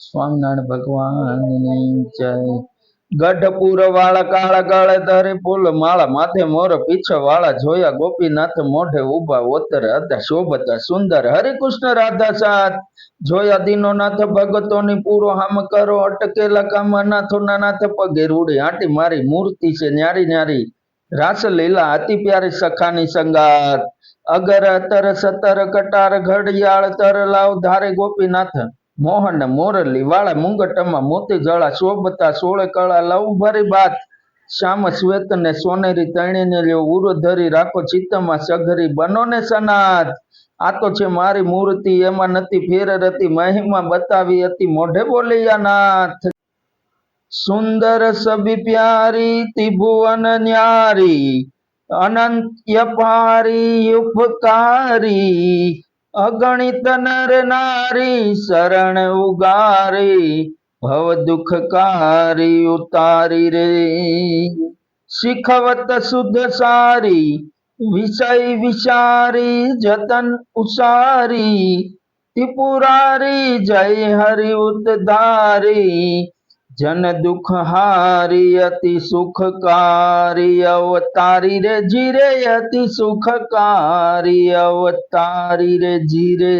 સ્વામિનારાયણ ભગવાનની જય. ગઢપુર વાળા કાળા કાળે તારે પુલ માળા માથે મોર પીછ વાળા જોયા ગોપીનાથ મોઢે ઊભા ઓતર હતા શોભતા સુંદર હરિકૃષ્ણ રાધા સાત જોયા દીનોનાથ ભગતોની પૂરો હામ કરો અટકેલા કામ નાથોના નાથ પગે રૂડી આંટી મારી મૂર્તિ છે ન્યારી ન્યારી. રાસ લીલા અતિ પ્યારી સખાની સંગાત. અગર અતર સતર કટાર ઘડિયાળ તર લાવ ધારે ગોપીનાથ. મોહન મોરલી, વાળા મુંગટમાં મોતી જળા શોભતા સોળે કળા લવ ભરી બાત શ્યામ શ્વેત ને સોનેરી તણીને લ્યો, ઉર ધરી રાખો, ચિત્તમાં સઘરી બનો ને સનાથ આ તો છે મારી મૂર્તિ, એમાં નથી ફેર રતી મહિમા બતાવી હતી મોઢે બોલિયા નાથ સુંદર સબી પ્યારી, ત્રિભુવન ન્યારી અનંત્ય પારી ઉપકારી. અગણિત નર નારી શરણ ઉગારી, ભવ દુઃખકારી ઉતારી રે. શીખવત શુદ્ધ સારી, વિષય વિચારી, જતન ઉસારી, ત્રિપુરારી, જય હરિ ઉદ્ધારી. જન દુઃખ હારી અતિ સુખકારી અવતારી રે જીરે અતિ સુખકારી અવતારી રે જીરે.